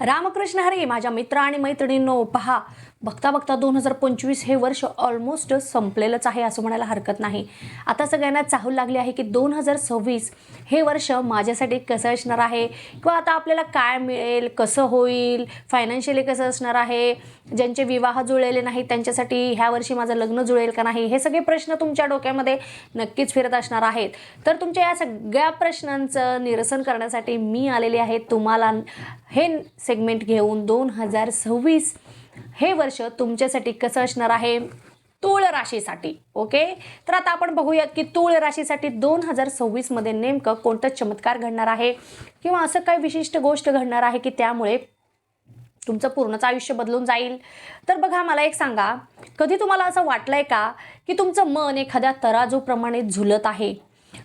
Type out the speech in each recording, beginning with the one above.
रामकृष्ण हरी माझ्या मित्र आणि मैत्रिणींनो पहा बघता बघता दोन हजार पंचवीस हे वर्ष ऑलमोस्ट संपलेलंच आहे असं म्हणायला हरकत नाही. आता सगळ्यांना चाहूल लागली आहे की दोन हजार सव्वीस हे वर्ष माझ्यासाठी कसं असणार आहे? किंवा आता आपल्याला काय मिळेल? कसं होईल? फायनान्शियली कसं असणार आहे? ज्यांचे विवाह जुळलेले नाहीत त्यांच्यासाठी ह्या वर्षी माझं लग्न जुळेल का नाही? हे सगळे प्रश्न तुमच्या डोक्यामध्ये नक्कीच फिरत असणार आहेत. तर तुमच्या या सगळ्या प्रश्नांचं निरसन करण्यासाठी मी आलेले आहे. तुम्हाला हे सेगमेंट घेऊन दोन हजार सव्वीस हे वर्ष तुमच्यासाठी कसं असणार आहे? तूळ राशीसाठी ओके? तर आता आपण बघूयात की तूळ राशीसाठी दोन हजार सव्वीसमध्ये नेमकं कोणतं चमत्कार घडणार आहे? किंवा असं काही विशिष्ट गोष्ट घडणार आहे की त्यामुळे तुमचं पूर्णच आयुष्य बदलून जाईल? तर बघा मला एक सांगा. कधी तुम्हाला असं वाटलं आहे का की तुमचं मन एखाद्या तराजूप्रमाणे झुलत आहे?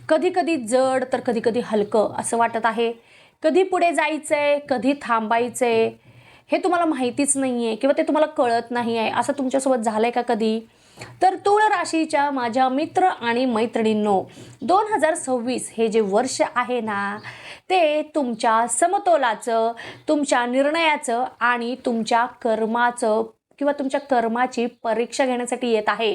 कधी कधी जड तर कधी कधी हलकं असं वाटत आहे. कधी पुढे जायचं आहे कधी थांबायचं आहे हे तुम्हाला माहितीच नाही आहे किंवा ते तुम्हाला कळत नाही आहे असं तुमच्यासोबत झालं आहे का कधी? तर तुळ राशीच्या माझ्या मित्र आणि मैत्रिणींनो दोन हजार सव्वीस हे जे वर्ष आहे ना ते तुमच्या समतोलाचं तुमच्या निर्णयाचं आणि तुमच्या कर्माचं किंवा तुमच्या कर्माची परीक्षा घेण्यासाठी येत आहे.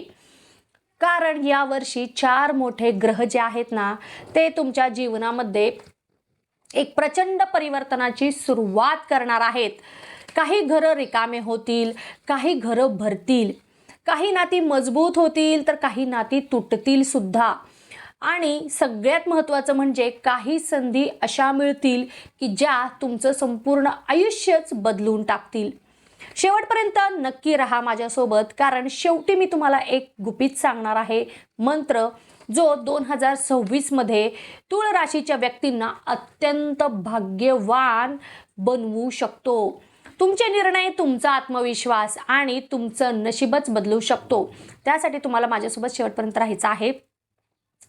कारण यावर्षी चार मोठे ग्रह जे आहेत ना ते तुमच्या जीवनामध्ये एक प्रचंड परिवर्तनाची सुरुवात करणार आहेत. काही घरं रिकामे होतील काही घरं भरतील. काही नाती मजबूत होतील तर काही नाती तुटतील सुद्धा. आणि सगळ्यात महत्त्वाचं म्हणजे काही संधी अशा मिळतील की ज्या तुमचं संपूर्ण आयुष्यच बदलून टाकतील. शेवटपर्यंत नक्की राहा माझ्यासोबत कारण शेवटी मी तुम्हाला एक गुपित सांगणार आहे. मंत्र जो दोन हजार सव्वीसमध्ये तुळ राशीच्या व्यक्तींना अत्यंत भाग्यवान बनवू शकतो. तुमचे निर्णय तुमचा आत्मविश्वास आणि तुमचं नशीबच बदलू शकतो. त्यासाठी तुम्हाला माझ्यासोबत शेवटपर्यंत राहायचं आहे.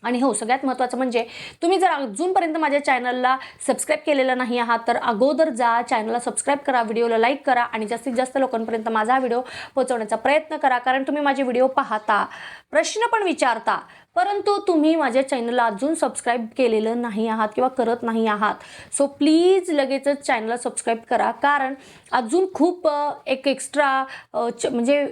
आणि हो सगळ्यात महत्त्वाचं म्हणजे तुम्ही जर अजूनपर्यंत माझ्या चॅनलला सबस्क्राईब केलेलं नाही आहात तर अगोदर जा चॅनलला सबस्क्राईब करा व्हिडिओला लाईक करा आणि जास्तीत जास्त लोकांपर्यंत माझा व्हिडिओ पोहोचवण्याचा प्रयत्न करा. कारण तुम्ही माझे व्हिडिओ पाहता प्रश्न पण विचारता परंतु तुम्ही माझ्या चॅनलला अजून सबस्क्राईब केलेलं नाही आहात किंवा करत नाही आहात सो प्लीज लगेचच चॅनलला सबस्क्राईब करा. कारण अजून खूप एक एक्स्ट्रा म्हणजे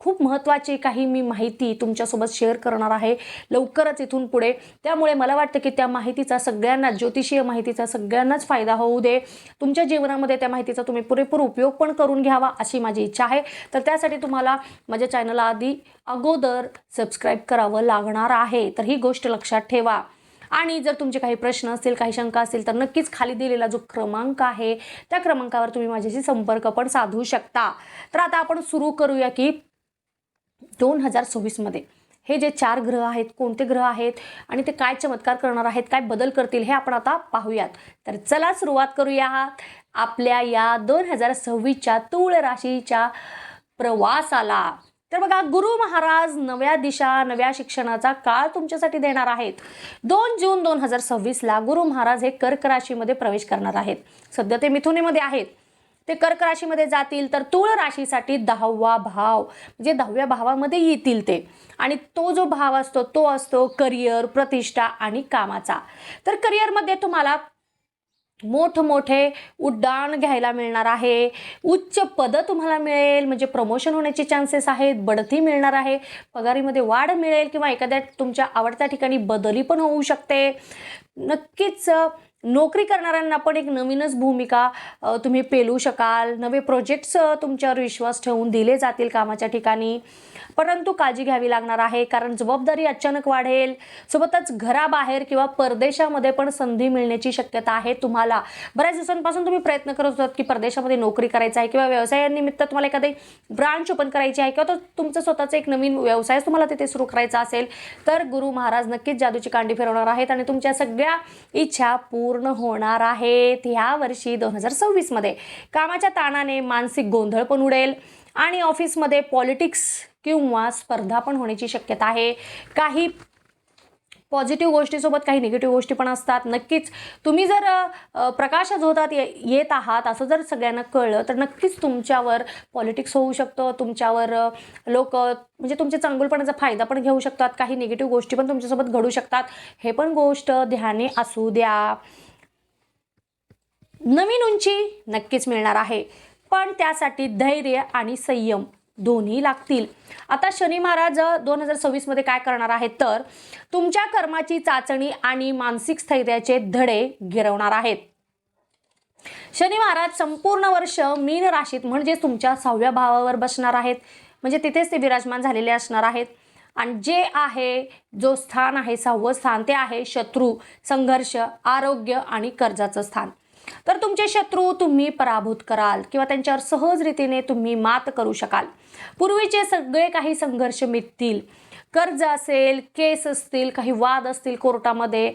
खूप महत्त्वाची काही मी माहिती तुमच्यासोबत शेअर करणार आहे लवकरच इथून पुढे. त्यामुळे मला वाटतं की त्या माहितीचा सगळ्यांना ज्योतिषीय माहितीचा सगळ्यांनाच फायदा होऊ दे. तुमच्या जीवनामध्ये त्या माहितीचा तुम्ही पुरेपूर उपयोग पण करून घ्यावा अशी माझी इच्छा आहे. तर त्यासाठी तुम्हाला माझ्या चॅनलला आधी अगोदर सबस्क्राईब करावं लागणार आहे. तर ही गोष्ट लक्षात ठेवा. आणि जर तुमचे काही प्रश्न असतील काही शंका असतील तर नक्कीच खाली दिलेला जो क्रमांक आहे त्या क्रमांकावर तुम्ही माझ्याशी संपर्क पण साधू शकता. तर आता आपण सुरू करूया की दोन हजार सव्वीसमध्ये हे जे चार ग्रह आहेत कोणते ग्रह आहेत आणि ते काय चमत्कार करणार आहेत काय बदल करतील हे आपण आता पाहूयात. तर चला सुरुवात करूया आपल्या या दोन हजार सव्वीसच्या तूळ राशीच्या प्रवासाला. तर बघा गुरु महाराज नव्या दिशा नव्या शिक्षणाचा काळ तुमच्यासाठी देणार आहेत. दोन जून दोन हजार सव्वीसला गुरु महाराज हे कर्क राशीमध्ये प्रवेश करणार आहेत. सध्या ते मिथुनीमध्ये आहेत. ते कर्क राशीमध्ये जातील तर तुळ राशीसाठी दहावा भाव म्हणजे दहाव्या भावामध्ये येतील ते. आणि तो जो भाव असतो तो असतो करिअर प्रतिष्ठा आणि कामाचा. तर करिअरमध्ये तुम्हाला मोठमोठे उड्डाण घ्यायला मिळणार आहे. उच्च पदं तुम्हाला मिळेल म्हणजे प्रमोशन होण्याचे चान्सेस आहेत बढती मिळणार आहे. पगारीमध्ये वाढ मिळेल किंवा एखाद्या तुमच्या आवडत्या ठिकाणी बदली पण होऊ शकते. नक्कीच नोकरी करणाऱ्यांना पण एक नवीनच भूमिका तुम्ही पेलू शकाल. नवे प्रोजेक्ट्स तुमच्यावर विश्वास ठेवून दिले जातील कामाच्या ठिकाणी. परंतु काळजी घ्यावी लागणार आहे कारण जबाबदारी अचानक वाढेल. सोबतच घराबाहेर किंवा परदेशामध्ये पण संधी मिळण्याची शक्यता आहे तुम्हाला. बऱ्याच दिवसांपासून तुम्ही प्रयत्न करत होतात की परदेशामध्ये नोकरी करायचा आहे किंवा व्यवसायानिमित्त तुम्हाला एखादी ब्रांच ओपन करायची आहे किंवा तो तुमचं स्वतःचं एक नवीन व्यवसाय तुम्हाला तिथे सुरू करायचा असेल तर गुरु महाराज नक्कीच जादूची कांडी फिरवणार आहेत आणि तुमच्या सगळ्या इच्छा पूर्ण होणार आहेत. ह्या वर्षी दोन हजार सव्वीसमध्ये कामाच्या ताणाने मानसिक गोंधळ पण उडेल. आणि ऑफिसमध्ये पॉलिटिक्स किंवा स्पर्धा पण होण्याची शक्यता आहे. काही पॉझिटिव्ह गोष्टीसोबत काही निगेटिव्ह गोष्टी पण असतात. नक्कीच तुम्ही जर प्रकाश प्रकाशात होतात ये येत आहात असं जर सगळ्यांना कळलं तर नक्कीच तुमच्यावर पॉलिटिक्स होऊ शकतं. तुमच्यावर लोक म्हणजे तुमच्या चांगुलपणाचा फायदा पण घेऊ शकतात. काही निगेटिव्ह गोष्टी पण तुमच्यासोबत घडू शकतात. हे पण गोष्ट ध्याने असू द्या. नवीन उंची नक्कीच मिळणार आहे. पण त्यासाठी धैर्य आणि संयम दोन्ही लागतील. आता शनी महाराज दोन हजार सव्वीसमध्ये काय करणार आहेत तर तुमच्या कर्माची चाचणी आणि मानसिक स्थैर्याचे धडे गिरवणार आहेत. शनी महाराज संपूर्ण वर्ष मीन राशीत म्हणजे तुमच्या सहाव्या भावावर बसणार आहेत. म्हणजे तिथेच ते विराजमान झालेले असणार आहेत. आणि जे आहे जो स्थान आहे सहावं स्थान ते आहे शत्रू संघर्ष आरोग्य आणि कर्जाचं स्थान. तर तुमचे शत्रू तुम्ही पराभूत कराल किंवा त्यांच्यावर सहज रीतीने तुम्ही मात करू शकाल. पूर्वीचे सगळे काही संघर्ष मिटतील. कर्ज असेल केस असतील काही वाद असतील कोर्टामध्ये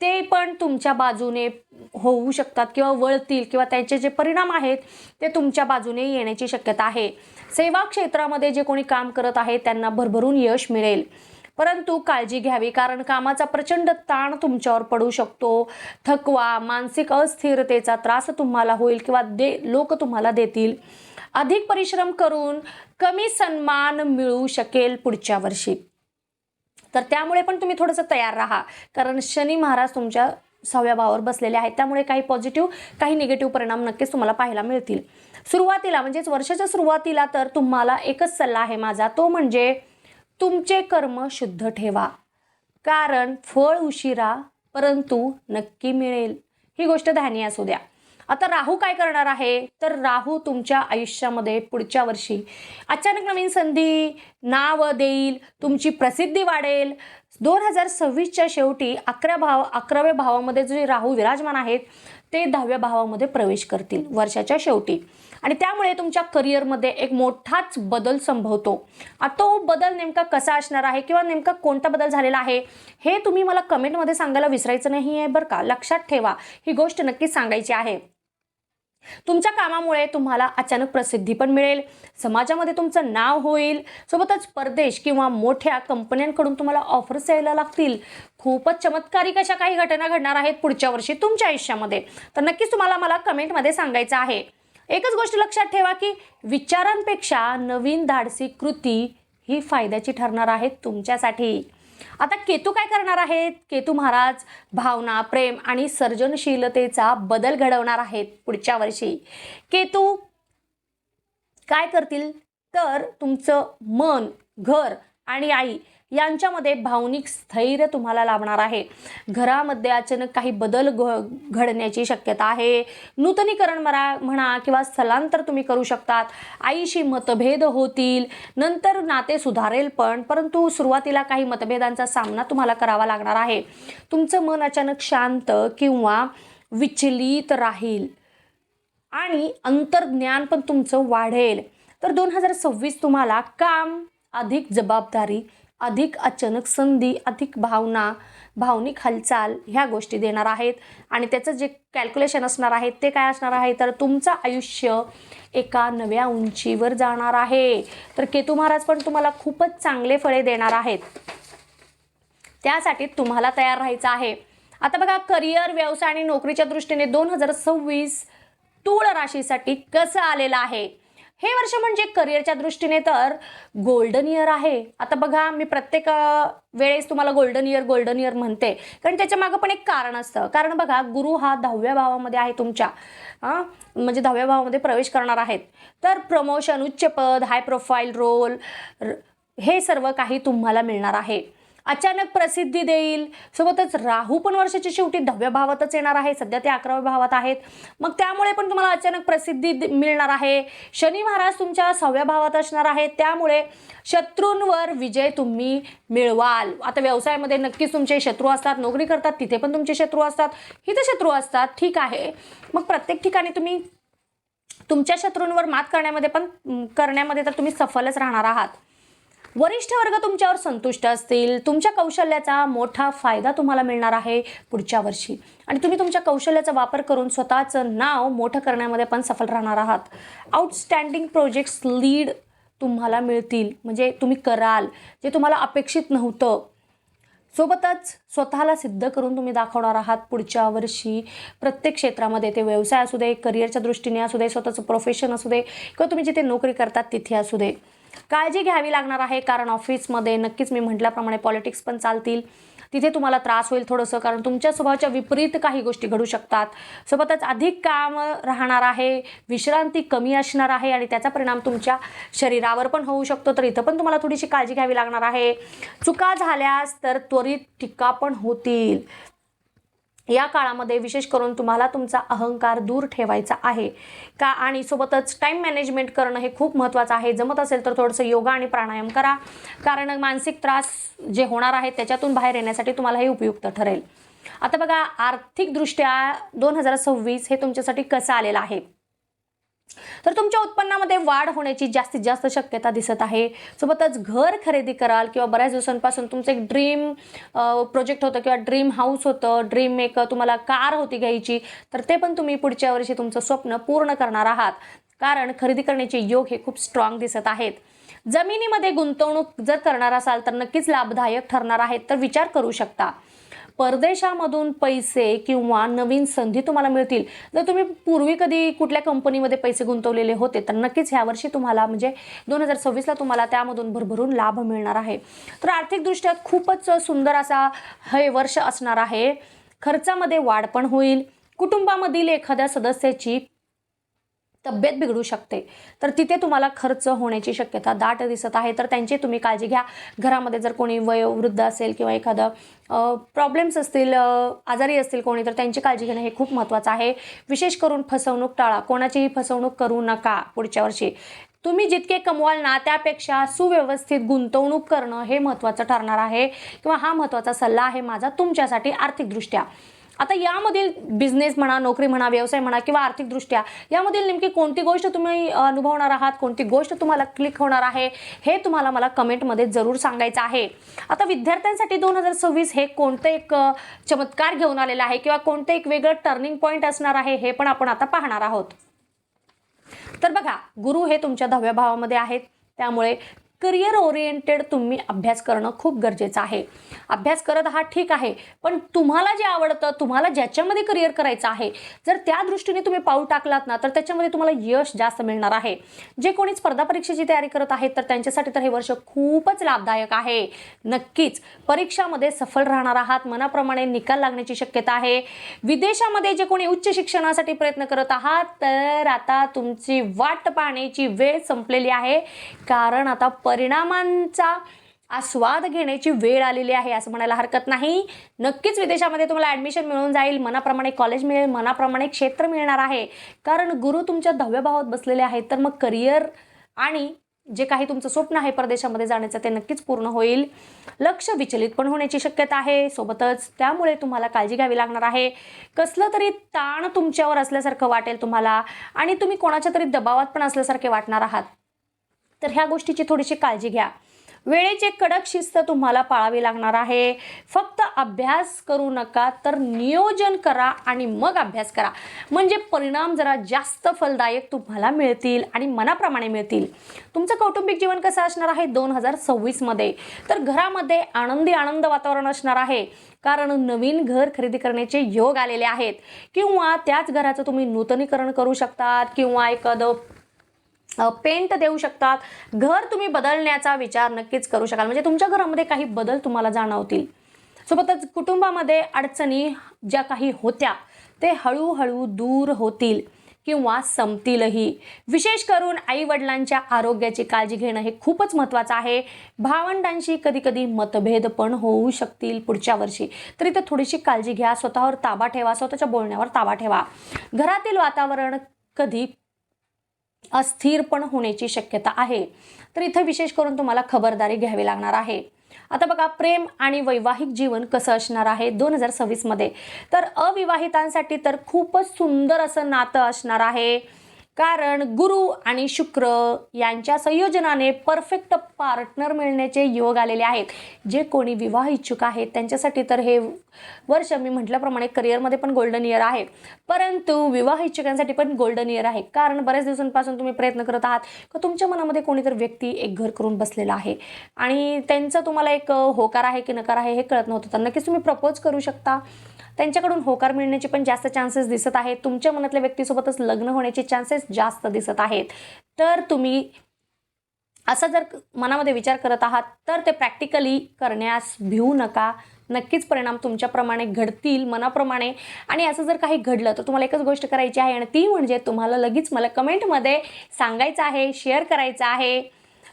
ते पण तुमच्या बाजूने होऊ शकतात किंवा वळतील किंवा त्याचे जे परिणाम आहेत ते तुमच्या बाजूने येण्याची शक्यता आहे. सेवा क्षेत्रामध्ये जे कोणी काम करत आहे त्यांना भरभरून यश मिळेल. परंतु काळजी घ्यावी कारण कामाचा प्रचंड ताण तुमच्यावर पडू शकतो. थकवा मानसिक अस्थिरतेचा त्रास तुम्हाला होईल किंवा दे लोक तुम्हाला देतील. अधिक परिश्रम करून कमी सन्मान मिळू शकेल पुढच्या वर्षी. तर त्यामुळे पण तुम्ही थोडंसं तयार राहा कारण शनी महाराज तुमच्या सहाव्या भावावर बसलेले आहेत. त्यामुळे काही पॉझिटिव्ह काही निगेटिव्ह परिणाम नक्कीच तुम्हाला पाहायला मिळतील. सुरुवातीला म्हणजेच वर्षाच्या सुरुवातीला तर तुम्हाला एकच सल्ला आहे माझा तो म्हणजे तुमचे कर्म शुद्ध ठेवा. कारण फळ उशिरा परंतु नक्की मिळेल. ही गोष्ट ध्यानी असू द्या. आता राहू काय करणार आहे? तर राहू तुमच्या आयुष्यामध्ये पुढच्या वर्षी. अचानक नवीन संधी नाव देईल तुमची प्रसिद्धी वाढेल. दोन हजार सव्वीसच्या शेवटी अकरा भाव अकराव्या भावामध्ये जे राहू विराजमान आहेत ते दहाव्या भावामध्ये प्रवेश करतील वर्षाच्या शेवटी. आणि त्यामुळे तुमच्या करिअरमध्ये एक मोठाच बदल संभवतो. आता तो बदल नेमका कसा असणार आहे किंवा नेमका कोणता बदल झालेला आहे हे तुम्ही मला कमेंटमध्ये सांगायला विसरायचं नाही आहे बरं का? लक्षात ठेवा. ही गोष्ट नक्कीच सांगायची आहे. तुमच्या कामामुळे तुम्हाला अचानक प्रसिद्धी पण मिळेल. समाजामध्ये तुमचं नाव होईल. सोबतच परदेश किंवा मोठ्या कंपन्यांकडून तुम्हाला ऑफर्स यायला लागतील. खूपच चमत्कारिक अशा काही घटना घडणार आहेत पुढच्या वर्षी तुमच्या आयुष्यामध्ये. तर नक्कीच तुम्हाला मला कमेंटमध्ये सांगायचं आहे. एकच गोष्ट लक्षात ठेवा की विचारांपेक्षा नवीन धाडसी कृती ही फायद्याची ठरणार आहे तुमच्यासाठी. आता केतू काय करणार आहेत? केतू महाराज भावना प्रेम आणि सर्जनशीलतेचा बदल घडवणार आहेत पुढच्या वर्षी. केतू काय करतील? तर तुमचं मन घर आणि आई यांच्यामध्ये भावनिक स्थैर्य तुम्हाला लाभणार आहे. घरामध्ये अचानक काही बदल घ घडण्याची शक्यता आहे. नूतनीकरण म्हणा म्हणा किंवा स्थलांतर तुम्ही करू शकतात. आईशी मतभेद होतील. नंतर नाते सुधारेल पण परंतु सुरुवातीला काही मतभेदांचा सामना तुम्हाला करावा लागणार आहे. तुमचं मन अचानक शांत किंवा विचलित राहील आणि अंतर्ज्ञान पण तुमचं वाढेल. तर दोन हजार सव्वीस तुम्हाला काम अधिक जबाबदारी अधिक अचानक संधी अधिक भावना भावनिक हालचाल ह्या गोष्टी देणार आहेत. आणि त्याचं जे कॅल्क्युलेशन असणार आहे ते काय असणार आहे? तर तुमचं आयुष्य एका नव्या उंचीवर जाणार आहे. तर केतू महाराज पण तुम्हाला खूपच चांगले फळे देणार आहेत. त्यासाठी तुम्हाला तयार राहायचं आहे. आता बघा करिअर व्यवसाय आणि नोकरीच्या दृष्टीने दोन हजार सव्वीस तूळ राशीसाठी कसं आलेलं आहे? हे वर्ष म्हणजे करिअरच्या दृष्टीने तर गोल्डन इयर आहे. आता बघा मी प्रत्येक वेळेस तुम्हाला गोल्डन इयर गोल्डन इयर म्हणते. कारण त्याच्या मागं पण एक कारण असतं. कारण बघा गुरु हा दहाव्या भावामध्ये आहे तुमच्या. हां म्हणजे दहाव्या भावामध्ये प्रवेश करणार आहेत. तर प्रमोशन उच्च पद हाय प्रोफाईल रोल हे सर्व काही तुम्हाला मिळणार आहे. अचानक प्रसिद्धी देईल. सोबतच राहू पण वर्षाच्या शेवटी दहाव्या भावातच येणार आहे. सध्या ते अकराव्या भावात आहेत. मग त्यामुळे पण तुम्हाला अचानक प्रसिद्धी मिळणार आहे. शनी महाराज तुमच्या सहाव्या भावात असणार आहे त्यामुळे शत्रूंवर विजय तुम्ही मिळवाल. आता व्यवसायामध्ये नक्कीच तुमचे शत्रू असतात नोकरी करतात तिथे पण तुमचे शत्रू असतात इथे शत्रू असतात. ठीक आहे. मग प्रत्येक ठिकाणी तुम्ही तुमच्या शत्रूंवर मात करण्यामध्ये पण करण्यामध्ये तर तुम्ही सफलच राहणार आहात. वरिष्ठ वर्ग तुमच्यावर संतुष्ट असतील. तुमच्या कौशल्याचा मोठा फायदा तुम्हाला मिळणार आहे पुढच्या वर्षी. आणि तुम्ही तुमच्या कौशल्याचा वापर करून स्वतःचं नाव मोठं करण्यामध्ये पण सफल राहणार आहात. आउटस्टँडिंग प्रोजेक्ट्स लीड तुम्हाला मिळतील. म्हणजे तुम्ही कराल. जे तुम्हाला अपेक्षित नव्हतं. सोबतच स्वतःला सिद्ध करून तुम्ही दाखवणार आहात पुढच्या वर्षी. प्रत्येक क्षेत्रामध्ये ते व्यवसाय असू दे करिअरच्या दृष्टीने असू दे स्वतःचं प्रोफेशन असू दे किंवा तुम्ही जिथे नोकरी करतात तिथे असू दे. काळजी घ्यावी लागणार आहे कारण ऑफिसमध्ये नक्कीच मी म्हटल्याप्रमाणे पॉलिटिक्स पण चालतील. तिथे तुम्हाला त्रास होईल थोडंसं कारण तुमच्या स्वभावाच्या विपरीत काही गोष्टी घडू शकतात. सोबतच अधिक काम राहणार आहे विश्रांती कमी असणार आहे आणि त्याचा परिणाम तुमच्या शरीरावर पण होऊ शकतो. तर इथं पण तुम्हाला थोडीशी काळजी घ्यावी लागणार आहे. चुका झाल्यास तर त्वरित टीका पण होतील. या काळामध्ये विशेष करून तुम्हाला तुमचा अहंकार दूर ठेवायचा आहे. का आणि सोबतच टाईम मॅनेजमेंट करणं हे खूप महत्त्वाचं आहे. जमत असेल तर थोडंसं योगा आणि प्राणायाम करा. कारण मानसिक त्रास जे होणार आहे त्याच्यातून बाहेर येण्यासाठी तुम्हाला हे उपयुक्त ठरेल. आता बघा आर्थिकदृष्ट्या दोन हजार सव्वीस हे तुमच्यासाठी कसं आलेलं आहे? तर तुमच्या उत्पन्नामध्ये वाढ होण्याची जास्तीत जास्त शक्यता दिसत आहे. सोबतच घर खरेदी कराल किंवा बऱ्याच दिवसांपासून तुमचं एक ड्रीम प्रोजेक्ट होतं किंवा ड्रीम हाऊस होतं ड्रीम एक तुम्हाला कार होती घ्यायची तर ते पण तुम्ही पुढच्या वर्षी तुमचं स्वप्न पूर्ण करणार आहात. कारण खरेदी करण्याचे योग हे खूप स्ट्रॉंग दिसत आहेत. जमिनीमध्ये गुंतवणूक जर करणार असाल तर नक्कीच लाभदायक ठरणार आहेत तर विचार करू शकता. परदेशामधून पैसे किंवा नवीन संधी तुम्हाला मिळतील. जर तुम्ही पूर्वी कधी कुठल्या कंपनीमध्ये पैसे गुंतवलेले होते तर नक्कीच ह्या वर्षी तुम्हाला म्हणजे दोन हजार सव्वीसला तुम्हाला त्यामधून भरभरून लाभ मिळणार आहे. तर आर्थिकदृष्ट्या खूपच सुंदर असा हे वर्ष असणार आहे. खर्चामध्ये वाढ पण होईल. कुटुंबामधील एखाद्या सदस्याची तब्येत बिघडू शकते. तर तिथे तुम्हाला खर्च होण्याची शक्यता दाट दिसत आहे. तर त्यांची तुम्ही काळजी घ्या. घरामध्ये जर कोणी वयोवृद्ध असेल किंवा एखादं प्रॉब्लेम्स असतील आजारी असतील कोणी तर त्यांची काळजी घेणं हे खूप महत्त्वाचं आहे. विशेष करून फसवणूक टाळा. कोणाचीही फसवणूक करू नका पुढच्या वर्षी. तुम्ही जितके कमवाल ना त्यापेक्षा सुव्यवस्थित गुंतवणूक करणं हे महत्त्वाचं ठरणार आहे. किंवा हा महत्त्वाचा सल्ला आहे माझा तुमच्यासाठी आर्थिकदृष्ट्या. आता यामधील बिझनेस म्हणा नोकरी म्हणा व्यवसाय म्हणा किंवा आर्थिकदृष्ट्या यामधील नेमकी कोणती गोष्ट तुम्ही अनुभवणार आहात? कोणती गोष्ट तुम्हाला क्लिक होणार आहे? हे तुम्हाला मला कमेंटमध्ये जरूर सांगायचं आहे. आता विद्यार्थ्यांसाठी दोन हजार सव्वीस हे कोणतं एक चमत्कार घेऊन आलेलं आहे किंवा कोणतं एक वेगळं टर्निंग पॉईंट असणार आहे हे पण आपण आता पाहणार आहोत. तर बघा गुरु हे तुमच्या दहाव्या भावामध्ये आहेत. त्यामुळे करिअर ओरिएंटेड तुम्ही अभ्यास करणं खूप गरजेचं आहे. अभ्यास करत आहात ठीक आहे पण तुम्हाला जे आवडतं तुम्हाला ज्याच्यामध्ये करिअर करायचं आहे जर त्या दृष्टीने तुम्ही पाऊल टाकलात ना तर त्याच्यामध्ये तुम्हाला यश जास्त मिळणार आहे. जे कोणी स्पर्धा परीक्षेची तयारी करत आहेत तर त्यांच्यासाठी तर हे वर्ष खूपच लाभदायक आहे. नक्कीच परीक्षामध्ये सफल राहणार आहात मनाप्रमाणे निकाल लागण्याची शक्यता आहे. विदेशामध्ये जे कोणी उच्च शिक्षणासाठी प्रयत्न करत आहात तर आता तुमची वाट पाहण्याची वेळ संपलेली आहे. कारण आता परिणामांचा आस्वाद घेण्याची वेळ आलेली आहे असं म्हणायला हरकत नाही. नक्कीच विदेशामध्ये तुम्हाला ॲडमिशन मिळून जाईल मनाप्रमाणे कॉलेज मिळेल मनाप्रमाणे क्षेत्र मिळणार आहे. कारण गुरु तुमच्या दहाव्या भावात बसलेले आहेत तर मग करिअर आणि जे काही तुमचं स्वप्न आहे परदेशामध्ये जाण्याचं ते नक्कीच पूर्ण होईल. लक्ष विचलित पण होण्याची शक्यता आहे. सोबतच त्यामुळे तुम्हाला काळजी घ्यावी लागणार आहे. कसलं तरी ताण तुमच्यावर असल्यासारखं वाटेल तुम्हाला आणि तुम्ही कोणाच्या तरी दबावात पण असल्यासारखे वाटणार आहात. तर ह्या गोष्टीची थोडीशी काळजी घ्या. वेळेचे कडक शिस्त तुम्हाला पाळावी लागणार आहे. फक्त अभ्यास करू नका तर नियोजन करा आणि मग अभ्यास करा. म्हणजे परिणाम जरा जास्त फलदायक तुम्हाला मिळतील आणि मनाप्रमाणे मिळतील. तुमचं कौटुंबिक जीवन कसं असणार आहे? दोन हजार सव्वीसमध्ये तर घरामध्ये आनंदी आनंद वातावरण असणार आहे. कारण नवीन घर खरेदी करण्याचे योग आलेले आहेत. किंवा त्याच घराचं तुम्ही नूतनीकरण करू शकतात. किंवा एखादं पेंट देऊ शकतात. घर तुम्ही बदलण्याचा विचार नक्कीच करू शकाल. म्हणजे तुमच्या घरामध्ये काही बदल तुम्हाला जाणवतील. सोबतच कुटुंबामध्ये अडचणी ज्या काही होत्या ते हळूहळू दूर होतील किंवा संपतीलही. विशेष करून आई वडिलांच्या आरोग्याची काळजी घेणं हे खूपच महत्त्वाचं आहे. भावंडांशी कधीकधी मतभेद पण होऊ शकतील पुढच्या वर्षी. तर थोडीशी काळजी घ्या. स्वतःवर ताबा ठेवा. स्वतःच्या बोलण्यावर ताबा ठेवा. घरातील वातावरण कधी अस्थिर पण होण्याची शक्यता आहे. तर इथं विशेष करून तुम्हाला खबरदारी घ्यावी लागणार आहे. आता बघा प्रेम आणि वैवाहिक जीवन कसं असणार आहे दोन हजार सव्वीसमध्ये तर अविवाहितांसाठी तर खूपच सुंदर असं नातं असणार आहे. कारण गुरु आणि शुक्र यांच्या संयोजनाने परफेक्ट पार्टनर मिळण्याचे योग आलेले आहेत. जे कोणी विवाह इच्छुक आहेत त्यांच्यासाठी तर हे वर्ष मी म्हटल्याप्रमाणे करिअरमध्ये पण गोल्डन इयर आहे. परंतु विवाह इच्छुकांसाठी पण गोल्डन इयर आहे. कारण बऱ्याच दिवसांपासून तुम्ही प्रयत्न करत आहात का तुमच्या मनामध्ये कोणीतरी व्यक्ती एक घर करून बसलेला आहे? आणि त्यांचा तुम्हाला एक होकार आहे की नकार आहे हे कळत नव्हतं. तर नक्कीच तुम्ही प्रपोज करू शकता. त्यांच्याकडून होकार मिळण्याचे पण जास्त चान्सेस दिसत आहेत. तुमच्या मनातल्या व्यक्तीसोबतच लग्न होण्याचे चान्सेस जास्त दिसत आहेत. तर तुम्ही असा जर मनामध्ये विचार करत आहात तर ते प्रॅक्टिकली करण्यास भिवू नका. नक्कीच परिणाम तुमच्याप्रमाणे घडतील मनाप्रमाणे. आणि असं जर काही घडलं तर तुम्हाला एकच गोष्ट करायची आहे आणि ती म्हणजे तुम्हाला लगेच मला कमेंटमध्ये सांगायचं आहे शेअर करायचं आहे.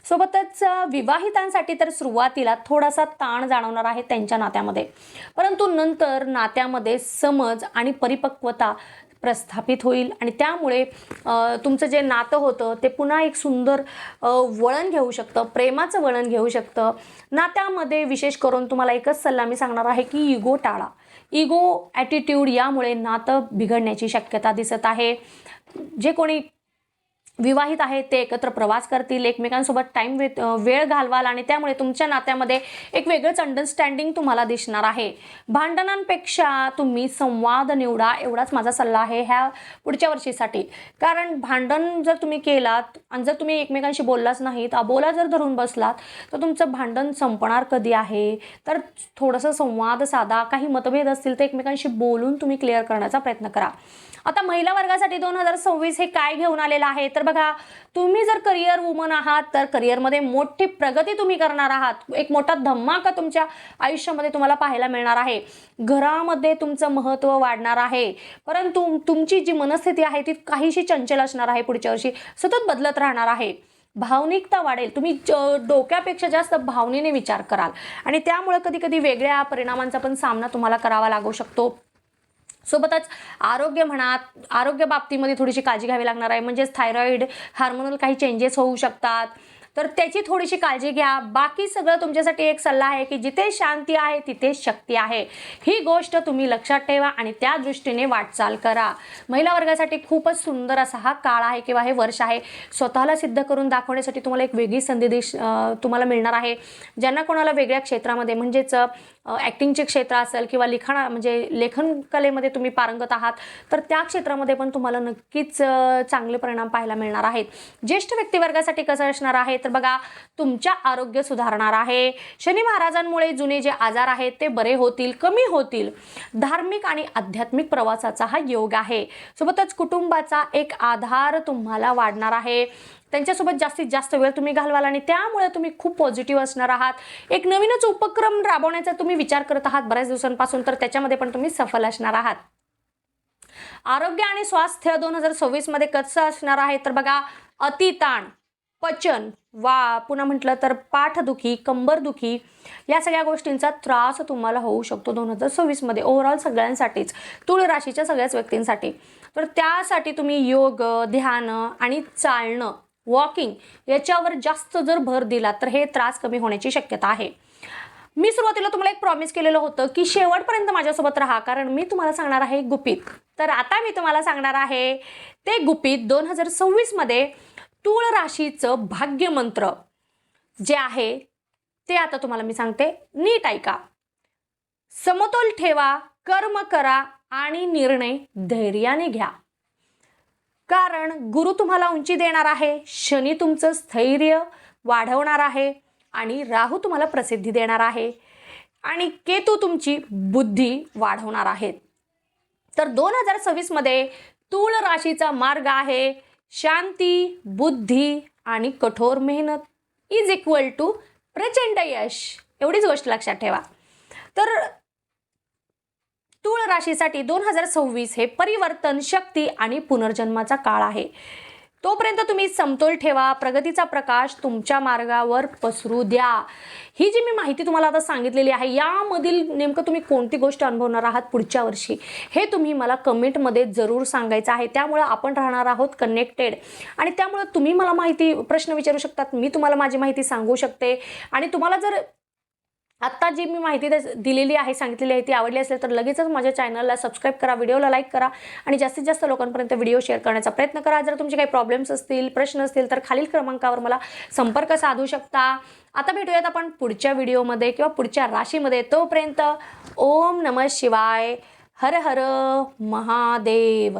सोबतच विवाहितांसाठी तर सुरुवातीला थोडासा ताण जाणवणार आहे त्यांच्या नात्यामध्ये. परंतु नंतर नात्यामध्ये समज आणि परिपक्वता प्रस्थापित होईल आणि त्यामुळे तुमचं जे नातं होतं ते पुन्हा एक सुंदर वळण घेऊ शकतं प्रेमाचं वळण घेऊ शकतं. नात्यामध्ये विशेष करून तुम्हाला एकच सल्ला मी सांगणार आहे की इगो टाळा. इगो ॲटिट्यूड यामुळे नातं बिघडण्याची शक्यता दिसत आहे. जे कोणी विवाहित आहेत ते एकत्र प्रवास करतील एकमेकांसोबत टाईम वे वेळ घालवाल आणि त्यामुळे तुमच्या नात्यामध्ये एक वेगळंच अंडरस्टँडिंग तुम्हाला दिसणार आहे. भांडणांपेक्षा तुम्ही संवाद निवडा एवढाच माझा सल्ला आहे ह्या पुढच्या वर्षीसाठी. कारण भांडण जर तुम्ही केलात आणि जर तुम्ही एकमेकांशी बोललाच नाहीत अबोला जर धरून बसलात तर तुमचं भांडण संपणार कधी आहे? तर थोडंसं संवाद साधा काही मतभेद असतील तर एकमेकांशी बोलून तुम्ही क्लिअर करण्याचा प्रयत्न करा. आता महिला वर्गासाठी दोन हजार सव्वीस हे काय घेऊन आलेलं आहे? तर बघा तुम्ही जर करिअर वुमन आहात तर करिअरमध्ये मोठी प्रगती तुम्ही करणार आहात. एक मोठा धमाका तुमच्या आयुष्यामध्ये तुम्हाला पाहायला मिळणार आहे. घरामध्ये तुमचं महत्त्व वाढणार आहे. परंतु तुमची जी मनस्थिती आहे ती काहीशी चंचल असणार आहे पुढच्या वर्षी. सतत बदलत राहणार आहे. भावनिकता वाढेल. तुम्ही डोक्यापेक्षा जास्त भावनेने विचार कराल. आणि त्यामुळे कधी कधी वेगळ्या परिणामांचा पण सामना तुम्हाला करावा लागू शकतो. सोबतच आरोग्य म्हणा आरोग्य बाबतीमध्ये थोडीशी काळजी घ्यावी लागणार आहे. म्हणजेच थायरॉईड हार्मोनल काही चेंजेस होऊ शकतात. तर त्याची थोडीशी काळजी घ्या. बाकी सगळं तुमच्यासाठी एक सल्ला आहे की जिथे शांती आहे तिथे शक्ती आहे. ही गोष्ट तुम्ही लक्षात ठेवा आणि त्या दृष्टीने वाटचाल करा. महिला वर्गासाठी खूपच सुंदर असा हा काळ आहे किंवा हे वर्ष आहे. स्वतःला सिद्ध करून दाखवण्यासाठी तुम्हाला एक वेगळी संधी दिश तुम्हाला मिळणार आहे. ज्यांना कोणाला वेगळ्या क्षेत्रामध्ये म्हणजेच ॲक्टिंगचे क्षेत्र असेल किंवा लिखाणा म्हणजे लेखन कलेमध्ये तुम्ही पारंगत आहात तर त्या क्षेत्रामध्ये पण तुम्हाला नक्कीच चांगले परिणाम पाहायला मिळणार आहेत. ज्येष्ठ व्यक्तिवर्गासाठी कसं असणार आहे? तर बघा तुमच्या आरोग्य सुधारणार आहे. शनी महाराजांमुळे जुने जे आजार आहेत ते बरे होतील कमी होतील. धार्मिक आणि आध्यात्मिक प्रवासाचा हा योग आहे. सोबतच कुटुंबाचा एक आधार तुम्हाला वाढणार आहे. त्यांच्यासोबत जास्तीत जास्त वेळ तुम्ही घालवाल आणि त्यामुळे तुम्ही खूप पॉझिटिव्ह असणार आहात. एक नवीनच उपक्रम राबवण्याचा तुम्ही विचार करत आहात बऱ्याच दिवसांपासून तर त्याच्यामध्ये पण तुम्ही सफल असणार आहात. आरोग्य आणि स्वास्थ्य दोन हजार सव्वीसमध्ये कसं असणार आहे? तर बघा अतिताण पचन वा पुन्हा म्हटलं तर पाठदुखी कंबरदुखी या सगळ्या गोष्टींचा त्रास तुम्हाला होऊ शकतो दोन हजार सव्वीसमध्ये ओव्हरऑल सगळ्यांसाठीच तुळ राशीच्या सगळ्याच व्यक्तींसाठी. तर त्यासाठी तुम्ही योग ध्यान आणि चालणं वॉकिंग याच्यावर जास्त जर भर दिला तर हे त्रास कमी होण्याची शक्यता आहे. मी सुरुवातीला तुम्हाला एक प्रॉमिस केलेलं होतं की शेवटपर्यंत माझ्यासोबत राहा कारण मी तुम्हाला सांगणार आहे गुपित. तर आता मी तुम्हाला सांगणार आहे ते गुपित दोन हजार सव्वीसमध्ये तूळ राशीचं भाग्यमंत्र जे आहे ते आता तुम्हाला मी सांगते. नीट ऐका. समतोल ठेवा कर्म करा आणि निर्णय धैर्याने घ्या. कारण गुरु तुम्हाला उंची देणार आहे शनी तुमचं स्थैर्य वाढवणार आहे आणि राहू तुम्हाला प्रसिद्धी देणार आहे आणि केतू तुमची बुद्धी वाढवणार आहेत. तर दोन हजार सव्वीसमध्ये तूळ राशीचा मार्ग आहे शांती बुद्धी आणि कठोर मेहनत. इज इक्वल टू प्रचंड यश. एवढीच गोष्ट लक्षात ठेवा. तर तूळ राशीसाठी दोन हजार सव्वीस हे परिवर्तन शक्ती आणि पुनर्जन्माचा काळ आहे. तोपर्यंत तुम्ही समतोल ठेवा प्रगतीचा प्रकाश तुमच्या मार्गावर पसरू द्या. ही जी मी माहिती तुम्हाला आता सांगितलेली आहे यामधील नेमकं तुम्ही कोणती गोष्ट अनुभवणार आहात पुढच्या वर्षी हे तुम्ही मला कमेंटमध्ये जरूर सांगायचं आहे. त्यामुळं आपण राहणार आहोत कनेक्टेड आणि त्यामुळं तुम्ही मला माहिती प्रश्न विचारू शकतात मी तुम्हाला माझी माहिती सांगू शकते. आणि तुम्हाला जर आत्ता जी मी माहिती दिलेली आहे सांगितलेली आहे ती आवडली असेल तर लगेचच माझ्या चॅनलला सबस्क्राईब करा व्हिडिओला लाईक करा आणि जास्तीत जास्त लोकांपर्यंत व्हिडिओ शेअर करण्याचा प्रयत्न करा. जर तुमचे काही प्रॉब्लेम्स असतील प्रश्न असतील तर खालील क्रमांकावर मला संपर्क साधू शकता. आता भेटूयात आपण पुढच्या व्हिडिओमध्ये किंवा पुढच्या राशीमध्ये. तोपर्यंत ओम नम शिवाय. हर हर महादेव.